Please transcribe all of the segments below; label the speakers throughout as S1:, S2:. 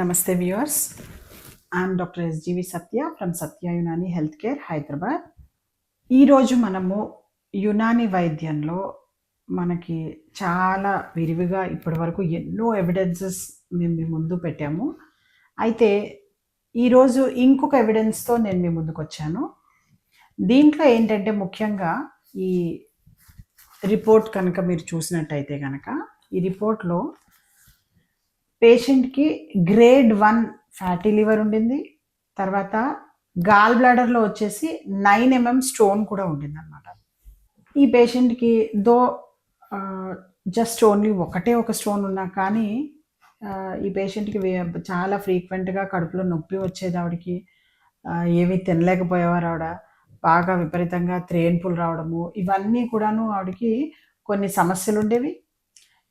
S1: నమస్తే viewers. I'm doctor SGV Satya from Satya Unani health care Hyderabad ఈరోజు మనము యునాని వైద్యంలో మనకి చాలా విరివిగా ఇప్పటి వరకు ఎన్నో ఎవిడెన్సెస్ మేము మీ ముందు పెట్టాము. అయితే ఈరోజు ఇంకొక ఎవిడెన్స్తో నేను మీ ముందుకు వచ్చాను. దీంట్లో ఏంటంటే ముఖ్యంగా ఈ రిపోర్ట్ కనుక మీరు చూసినట్టయితే కనుక ఈ రిపోర్ట్లో పేషెంట్కి గ్రేడ్ వన్ ఫ్యాటీ లివర్ ఉండింది. తర్వాత గాల్ బ్లాడర్లో వచ్చేసి నైన్ ఎంఎం స్టోన్ కూడా ఉండింది అనమాట ఈ పేషెంట్కి దో జస్ట్ ఓన్లీ ఒకటే ఒక స్టోన్ ఉన్నా కానీ ఈ పేషెంట్కి చాలా ఫ్రీక్వెంట్గా కడుపులో నొప్పి వచ్చేది ఆవిడకి. ఏమీ తినలేకపోయేవారు ఆవిడ. బాగా విపరీతంగా త్రేన్పులు రావడము ఇవన్నీ కూడాను ఆవిడకి కొన్ని సమస్యలు ఉండేవి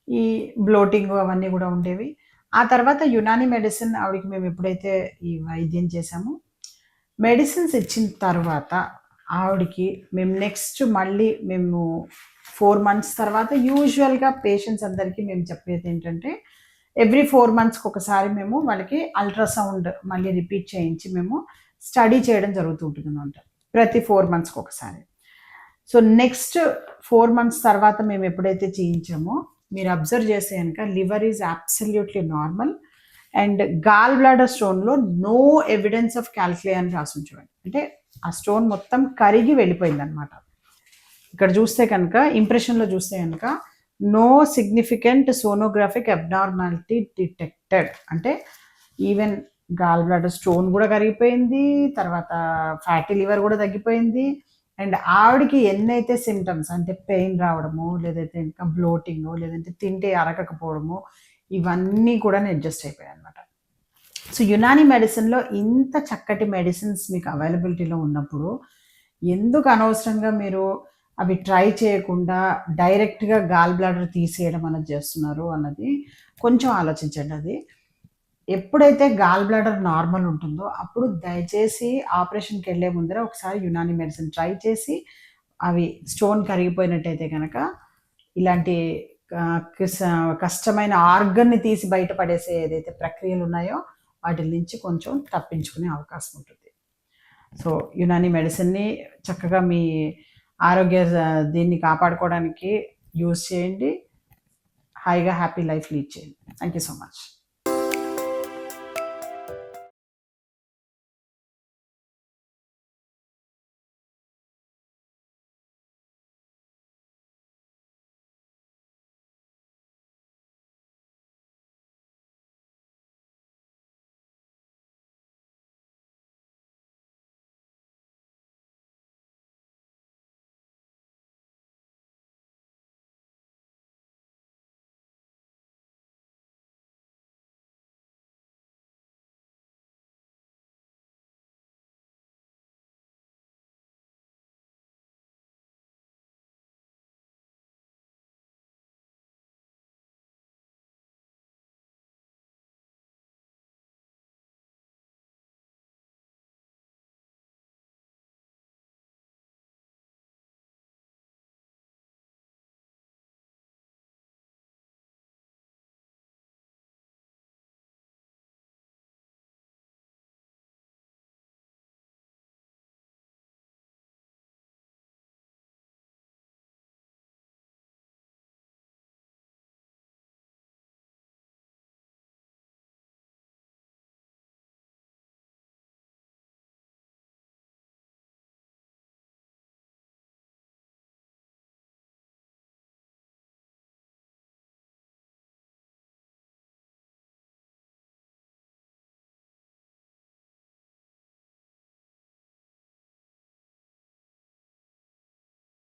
S1: ఈ బ్లోటింగ్ అవన్నీ కూడా ఉండేవి. ఆ తర్వాత యునాని మెడిసిన్ ఆవిడకి మేము ఎప్పుడైతే ఈ వైద్యం చేసామో మెడిసిన్స్ ఇచ్చిన తర్వాత ఆవిడకి మేము నెక్స్ట్ మళ్ళీ మేము ఫోర్ మంత్స్ తర్వాత యూజువల్గా పేషెంట్స్ అందరికీ మేము చెప్పేది ఏంటంటే ఎవ్రీ ఫోర్ మంత్స్కి ఒకసారి మేము వాళ్ళకి అల్ట్రాసౌండ్ మళ్ళీ రిపీట్ చేయించి మేము స్టడీ చేయడం జరుగుతుంటుంది అనమాట ప్రతి ఫోర్ మంత్స్కి ఒకసారి. సో నెక్స్ట్ ఫోర్ మంత్స్ తర్వాత మేము ఎప్పుడైతే చేయించామో మీరు అబ్జర్వ్ చేస్తే కనుక liver is absolutely normal and gall bladder స్టోన్లో no evidence of calculi అని రాసి ఉంచండి. అంటే ఆ స్టోన్ మొత్తం కరిగి వెళ్ళిపోయింది అనమాట ఇక్కడ చూస్తే కనుక ఇంప్రెషన్లో చూస్తే కనుక no significant sonographic abnormality detected అంటే ఈవెన్ గాల్ బ్లాడర్ స్టోన్ కూడా కరిగిపోయింది తర్వాత ఫ్యాటీ లివర్ కూడా తగ్గిపోయింది అండ్ ఆవిడకి ఎన్నైతే సిమ్టమ్స్ అంటే పెయిన్ రావడము లేదైతే ఇంకా బ్లోటింగ్ లేదంటే తింటే అరగకపోవడము ఇవన్నీ కూడా అడ్జస్ట్ అయిపోయాయి అనమాట సో యునాని మెడిసిన్లో ఇంత చక్కటి మెడిసిన్స్ మీకు అవైలబిలిటీలో ఉన్నప్పుడు ఎందుకు అనవసరంగా మీరు అవి ట్రై చేయకుండా డైరెక్ట్గా గాల్ బ్లాడర్ తీసేయడం అన్నది చేస్తున్నారు అన్నది కొంచెం ఆలోచించండి అది. ఎప్పుడైతే గాల్ బ్లాడర్ నార్మల్ ఉంటుందో అప్పుడు దయచేసి ఆపరేషన్కి వెళ్ళే ముందర ఒకసారి యునాని మెడిసిన్ ట్రై చేసి అవి స్టోన్ కరిగిపోయినట్టయితే కనుక ఇలాంటి కష్టమైన ఆర్గన్ని తీసి బయటపడేసే ఏదైతే ప్రక్రియలు ఉన్నాయో వాటి నుంచి కొంచెం తప్పించుకునే అవకాశం ఉంటుంది. సో యునాని మెడిసిన్ని చక్కగా మీ ఆరోగ్య దీన్ని కాపాడుకోవడానికి యూజ్ చేయండి. హాయిగా హ్యాపీ లైఫ్ లీడ్ చేయండి. Thank you so much